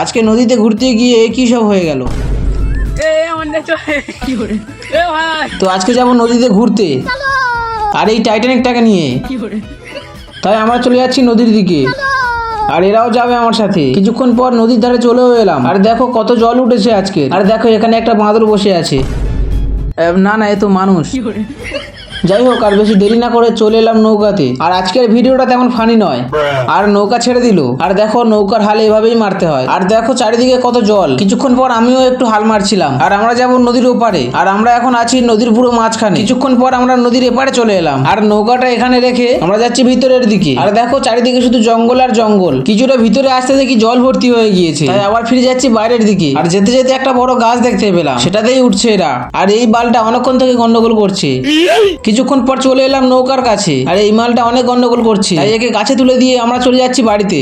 আজকে নদীতে ঘুরতে গিয়ে কি সব হয়ে গেল? এ আমার নেচো। কি করে? এ ভাই। তো আজকে যাব নদীতে ঘুরতে। আর এই টাইটানিকটাকে নিয়ে। তাই আমরা চলে যাচ্ছি নদীর দিকে। আর এরাও যাবে আমার সাথে। কিছুক্ষণ পর নদীর ধারে চলেও এলাম। আর দেখো কত জল উঠেছে আজকে। আর দেখো এখানে একটা বাঁদর বসে আছে। না না এ তো মানুষ। কি করে? যাই হোক আর বেশি দেরি না করে চলে এলাম নৌকাতে। আর আজকের ভিডিওটা তেমন ফানি নয়। আর নৌকা ছেড়ে দিল। আর দেখো নৌকার হাল এভাবেই মারতে হয়। আর দেখো চারিদিকে কত জল। কিছুক্ষণ পর আমিও একটু হাল মারছিলাম। আর আমরা যাব নদীর ওপারে। আর আমরা এখন আছি নদীর পুরো মাঝখানে। কিছুক্ষণ পর আমরা নদীর এপারে চলে এলাম। আর নৌকাটা এখানে রেখে আমরা যাচ্ছি ভিতরের দিকে। আর দেখো চারিদিকে শুধু জঙ্গল আর জঙ্গল। কিছুটা ভিতরে আসতে দেখি জল ভর্তি হয়ে গিয়েছে। তাই আবার ফিরে যাচ্ছি বাইরের দিকে। আর যেতে যেতে একটা বড় গাছ দেখতে পেলাম। সেটাতেই উঠছে এরা। আর এই বালটা অনেকক্ষণ থেকে গন্ডগোল করছে। কিছুক্ষণ পর চলে এলাম নৌকার কাছে। আর, এই মালটা অনেক গন্ডগোল করছে। তাই একে গাছে তুলে দিয়ে আমরা চলে যাচ্ছি বাড়িতে।